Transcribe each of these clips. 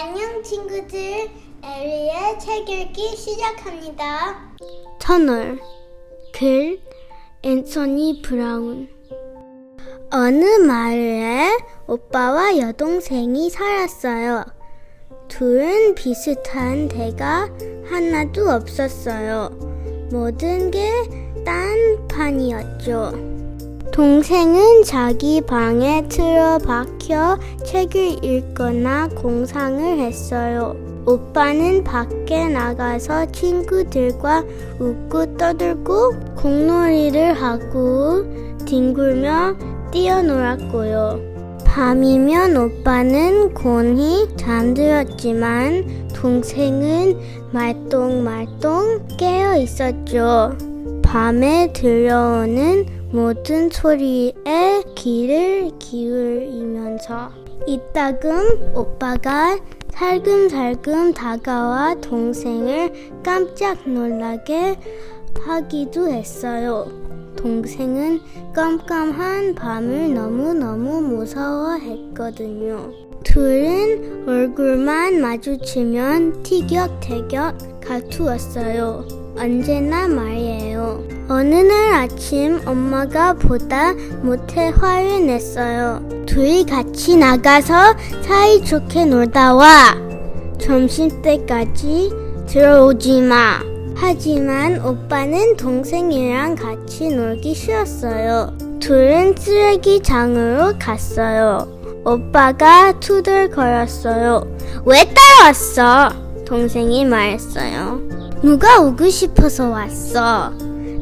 안녕 친구들. 에리의 책 읽기 시작합니다. 터널 글 앤서니 브라운 어느 마을에 오빠와 여동생이 살았어요. 둘은 비슷한 데가 하나도 없었어요. 모든 게 딴판이었죠. 동생은 자기 방에 틀어박혀 책을 읽거나 공상을 했어요. 오빠는 밖에 나가서 친구들과 웃고 떠들고 공놀이를 하고 뒹굴며 뛰어놀았고요. 밤이면 오빠는 곤히 잠들었지만 동생은 말똥말똥 깨어 있었죠. 밤에 들려오는 모든 소리에 귀를 기울이면서 이따금 오빠가 살금살금 다가와 동생을 깜짝 놀라게 하기도 했어요. 동생은 깜깜한 밤을 너무너무 무서워했거든요. 둘은 얼굴만 마주치면 티격태격 다투었어요. 언제나 말이에요. 어느 날 아침 엄마가 보다 못해 화를 냈어요. 둘이 같이 나가서 사이좋게 놀다 와. 점심 때까지 들어오지 마. 하지만 오빠는 동생이랑 같이 놀기 싫었어요. 둘은 쓰레기장으로 갔어요. 오빠가 투덜거렸어요. 왜 따라왔어? 동생이 말했어요. 누가 오고 싶어서 왔어.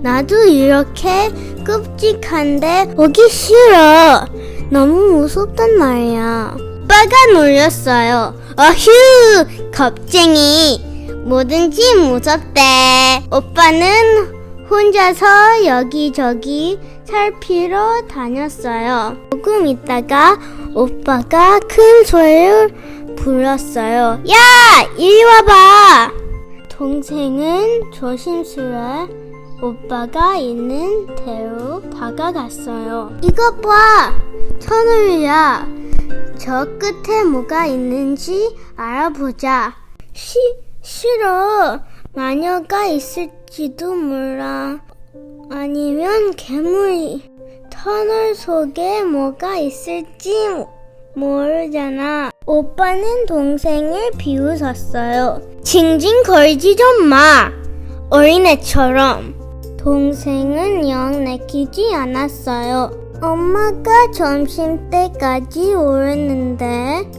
나도 이렇게 끔찍한데 오기 싫어. 너무 무섭단 말이야. 오빠가 놀렸어요. 어휴, 겁쟁이. 뭐든지 무섭대. 오빠는 혼자서 여기저기 살피러 다녔어요. 조금 있다가 오빠가 큰 소리를 불렀어요. 야! 이리 와봐! 동생은 조심스레 오빠가 있는 데로 다가갔어요. 이것 봐! 터널이야. 저 끝에 뭐가 있는지 알아보자. 시, 싫어. 마녀가 있을지도 몰라. 아니면 괴물이. 터널 속에 뭐가 있을지 모르잖아. 오빠는 동생을 비웃었어요. 징징 걸지 좀 마. 어린애처럼. 동생은 영 내키지 않았어요. 엄마가 점심 때까지 오랬는데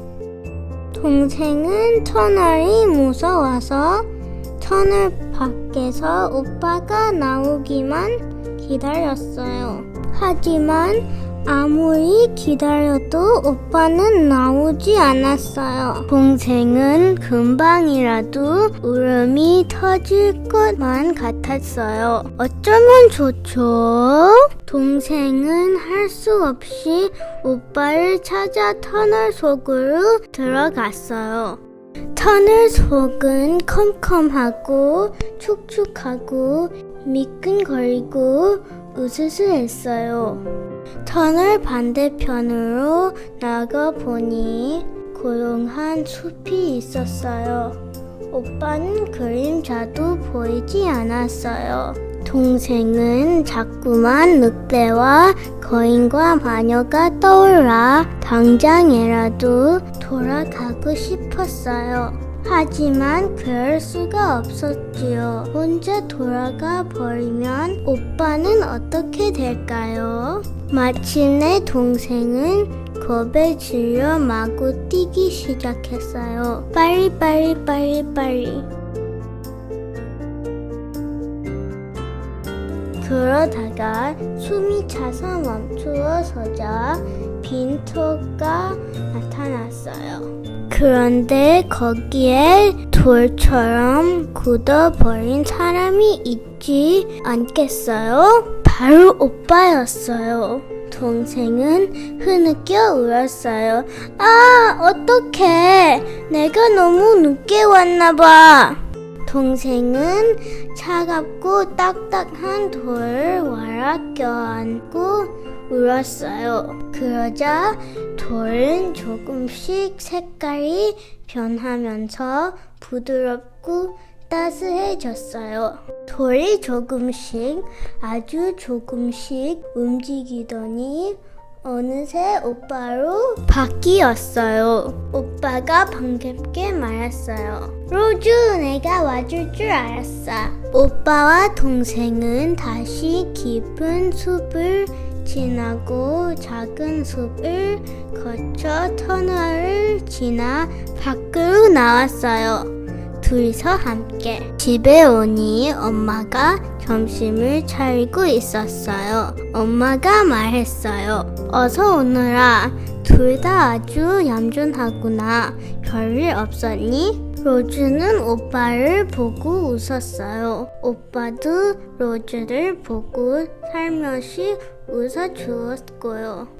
동생은 터널이 무서워서 터널 밖에서 오빠가 나오기만 기다렸어요. 하지만 아무리 기다려도 오빠는 나오지 않았어요. 동생은 금방이라도 울음이 터질 것만 같았어요. 어쩌면 좋죠? 동생은 할 수 없이 오빠를 찾아 터널 속으로 들어갔어요. 터널 속은 컴컴하고 촉촉하고 미끈거리고 으스스했어요. 터널 반대편으로 나가 보니 고요한 숲이 있었어요. 오빠는 그림자도 보이지 않았어요. 동생은 자꾸만 늑대와 거인과 마녀가 떠올라 당장이라도 돌아가고 싶었어요. 하지만 그럴 수가 없었지요. 혼자 돌아가 버리면 오빠는 어떻게 될까요? 마침내 동생은 겁에 질려 마구 뛰기 시작했어요. 빨리 빨리 빨리 빨리. 그러다가 숨이 차서 멈추어 서자 빈터가 나타났어요. 그런데 거기에 돌처럼 굳어버린 사람이 있지 않겠어요? 바로 오빠였어요. 동생은 흐느껴 울었어요. 아, 어떡해. 내가 너무 늦게 왔나봐. 동생은 차갑고 딱딱한 돌을 와라 껴안고 울었어요. 그러자 돌은 조금씩 색깔이 변하면서 부드럽고 따스해졌어요. 돌이 조금씩 아주 조금씩 움직이더니 어느새 오빠로 바뀌었어요. 오빠가 반갑게 말했어요. 로즈, 내가 와줄 줄 알았어. 오빠와 동생은 다시 깊은 숲을 지나고 작은 숲을 거쳐 터널을 지나 밖으로 나왔어요. 둘이서 함께 집에 오니 엄마가 점심을 차리고 있었어요. 엄마가 말했어요. 어서 오너라. 둘 다 아주 얌전하구나. 별일 없었니? 로즈는 오빠를 보고 웃었어요. 오빠도 로즈를 보고 살며시 웃어 주었고요.